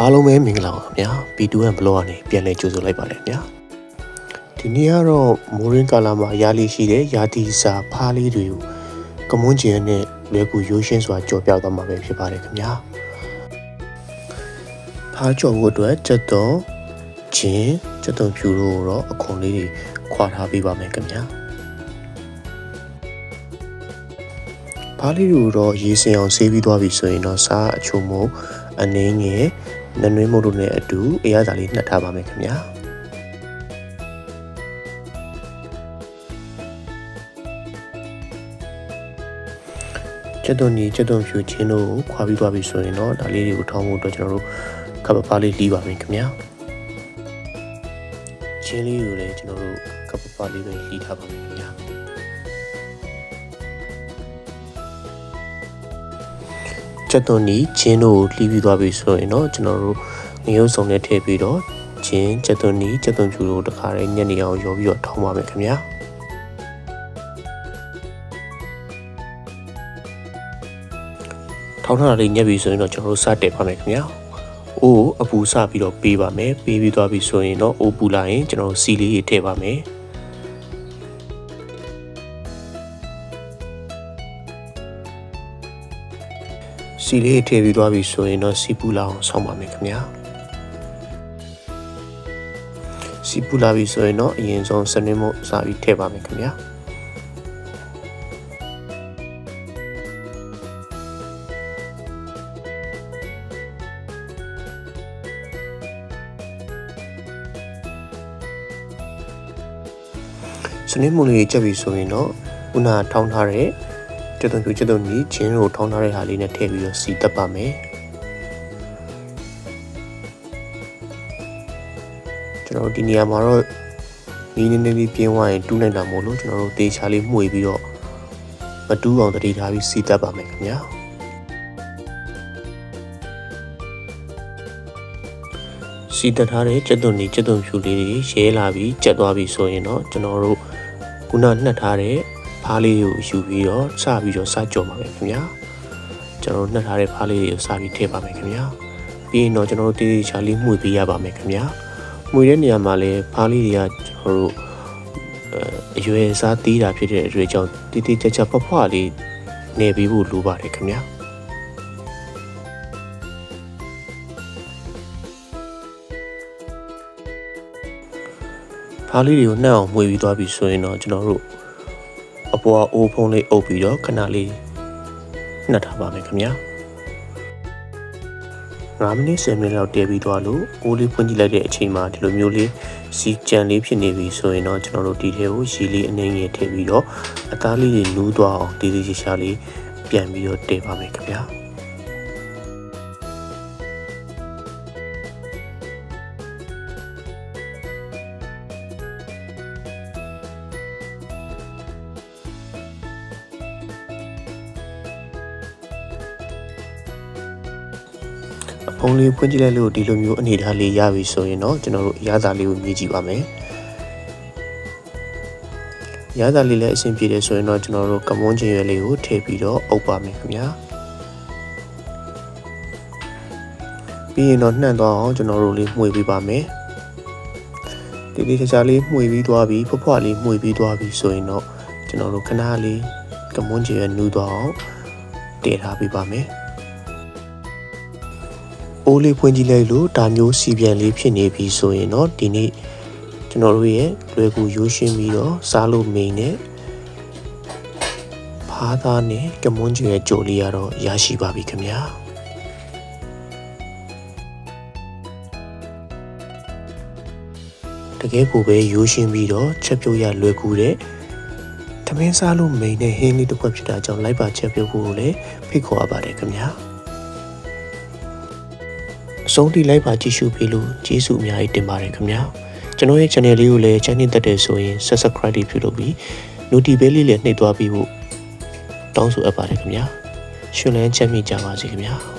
အားလုံးပဲမင်္ဂလာပါခင်ဗျာ B2M blog ကနေပြန်လည်ကြိုဆိုလိုက်ပါတယ်ခင်ဗျာဒီနေ့ကတော့မိုးရင်းကာလာမှာရာလီရှိတဲ့ရာတီစာဖားလေးတွေကိုကမွန်းကျင်နဲ့လွယ်ကူရိုးရှင်းစွာကြော်ပြသွားမှာပဲဖြစ်ပါတယ်ခင်ဗျာဖားကြော်ဖို့အတွက်ချက်တော်ချင်းချက်တော်ဖြူတို့တော့အခွန်လေးတွေခွာထားပေးပါမယ်ခင်ဗျာဖားလေးတို့တော့ရေးစင်အောင်ဆေးပြီးသွားပြီဆိုရင်တော့စားအချို့မို့အနည်းငယ် နနွေးမို့တို့နဲ့အတူအရသာလေးနှက်ထားပါမယ်ခင်ဗျာကျက်သွန်ကြီးကျက်သွန်ဖြူချင်းတို့ကိုခွာပြီးသွားပြီဆိုရင်တော့ဒါလေးတွေကိုထောင်းဖို့အတွက်ကျွန်တော်တို့ကပ်ပပလေးလီးပါမယ်ခင်ဗျာချင်းလေးကိုလည်းကျွန်တော်တို့ကပ်ပပလေးပဲလီးထားပါမယ်ခင်ဗျာ ချက်သွန်ဒီချင်းတို့လှီးပြီးသွားပြီဆိုရင်တော့ကျွန်တော်တို့ငရုတ်စုံနဲ့ထည့်ပြီးတော့ချင်းချက်သွန်ဒီချက်သွန်ဖြူတို့တခါတည်းညနေအောင်ရောပြီးတော့ထောင်းပါမယ်ခင်ဗျာထောင်းထားတာလေးညက်ပြီဆိုရင်တော့ကျွန်တော်တို့စတက်ပါမယ်ခင်ဗျာအိုးအပူစပြီးတော့ပေးပါမယ်ပေးပြီးသွားပြီဆိုရင်တော့အိုးပူလာရင်ကျွန်တော်တို့စီလေးတွေထည့်ပါမယ် စီလေးထည့်ပြီးသွားပြီဆိုရင်တော့စီပူလာအောင်ဆောင်းပါမယ်ခင်ဗျာစီပူလာပြီဆိုရင်တော့အရင်ဆုံးစနစ်မို့စပြီးထည့်ပါမယ်ခင်ဗျာစနစ်မို့လေးကြက်ပြီဆိုရင်တော့ခုနထောင်းထားတဲ့ ကျက်သွန်ဖြူကျက်သွန်ကြီးချင်းကိုထောင်းထားတဲ့ဟာလေးနဲ့ထည့်ပြီးတော့စီတက်ပါမယ်ကျွန်တော်တို့ဒီနေရာမှာတော့နီးနေနေလေးပြင်းသွားရင်တူးနိုင်တာမို့လို့ကျွန်တော်တို့တေချာလေးမှုေပြီးတော့မတူးအောင်တတိထားပြီးစီတက်ပါမယ်ခင်ဗျာစီတက်ထားတဲ့ကျက်သွန်ကြီးကျက်သွန်ဖြူလေးတွေရဲလာပြီးကျက်သွားပြီဆိုရင်တော့ကျွန်တော်တို့ခုနနှက်ထားတဲ့ ဖားလေးကိုယူပြီးတော့စပြီးတော့စကြော်ပါမယ်ခင်ဗျာကျွန်တော်တို့နှက်ထားတဲ့ဖားလေးတွေကိုစပြီးထည့်ပါမယ်ခင်ဗျာပြီးရင်တော့ကျွန်တော်တို့တေးသေးချာလေးမှုပေးရပါမယ်ခင်ဗျာမှုတဲ့နေရာမှာလည်းဖားလေးတွေကကျွန်တော်တို့အရွယ်စားတီးတာဖြစ်တဲ့အတွေ့အကြောင်းတီးတီးကြကြဖွားဖွားလေးနေပြီးဖို့လိုပါတယ်ခင်ဗျာဖားလေးတွေကိုနှက်အောင်မှုပြီးသွားပြီဆိုရင်တော့ကျွန်တော်တို့ အပေါ်အိုးဖုံးလေးအုပ်ပြီးတော့ခဏလေးနှက်ထားပါမယ်ခင်ဗျာ9မိနစ်10မိနစ်လောက်တည်ပြီးသွားလို့အိုးလေးဖွင့်ကြည့်လိုက်တဲ့အချိန်မှာဒီလိုမျိုးလေးစီကြံလေးဖြစ်နေပြီဆိုရင်တော့ကျွန်တော်တို့ဒီထဲကိုရေလေးအနေငယ်ထည့်ပြီးတော့အသားလေးတွေလူးသွားအောင်တည်တည်ချာချာလေးပြန်ပြီးတော့တည်ပါမယ်ခင်ဗျာ အဖုံးလေးဖွင့်ကြည့်လိုက်လို့ဒီလိုမျိုးအနေထားလေးရပြီဆိုရင်တော့ကျွန်တော်တို့အရသာလေးကိုမြည်ကြည့်ပါမယ်ရသာလေးလည်းအဆင်ပြေတယ်ဆိုရင်တော့ကျွန်တော်တို့ကမွန်းချင်ရွယ်လေးကိုထည့်ပြီးတော့အုပ်ပါမယ်ခင်ဗျာပြီးရင်တော့နှံ့သွားအောင်ကျွန်တော်တို့လေးမှုေပေးပါမယ်ဒီဒီချာချာလေးမှုေပြီးသွားပြီဖွဖွလေးမှုေပြီးသွားပြီဆိုရင်တော့ကျွန်တော်တို့ခဏလေးကမွန်းချင်ရွယ်နူးသွားအောင်တည်ထားပေးပါမယ် အိုးလေးဖွင့်ကြည့်လိုက်လို့ဒါမျိုးစီပြန်လေးဖြစ်နေပြီဆိုရင်တော့ဒီနေ့ကျွန်တော်တို့ရဲ့လွယ်ကူရိုးရှင်းပြီးတော့စားလို့မိန်နဲ့ဖားသားနဲ့ကမွန်းကျွဲကြိုလေးရတော့ရရှိပါပြီခင်ဗျာတကယ်ကိုပဲရိုးရှင်းပြီးတော့ချက်ပြုတ်ရလွယ်ကူတဲ့သမင်းစားလို့မိန်နဲ့ဟင်းလေးတစ်ခွက်ဖြစ်တာကြောင့်လိုက်ပါချက်ပြုတ်ဖို့ကိုလည်းဖိတ်ခေါ်ရပါတယ်ခင်ဗျာ အဆုံးထိလိုက်ပါကြည့်ရှုပေးလို့ကျေးဇူးအများကြီးတင်ပါတယ်ခင်ဗျာကျွန်တော်ရဲ့ channel လေးကိုလည်း channel တက်တယ်ဆိုရင် subscribe လေးပြုလုပ်ပြီး notification လေးလည်းနှိပ်သွားပြီးဖို့တောင်းဆိုအပ်ပါတယ်ခင်ဗျာရှင်လန်းချမ်းမြေ့ကြပါစေခင်ဗျာ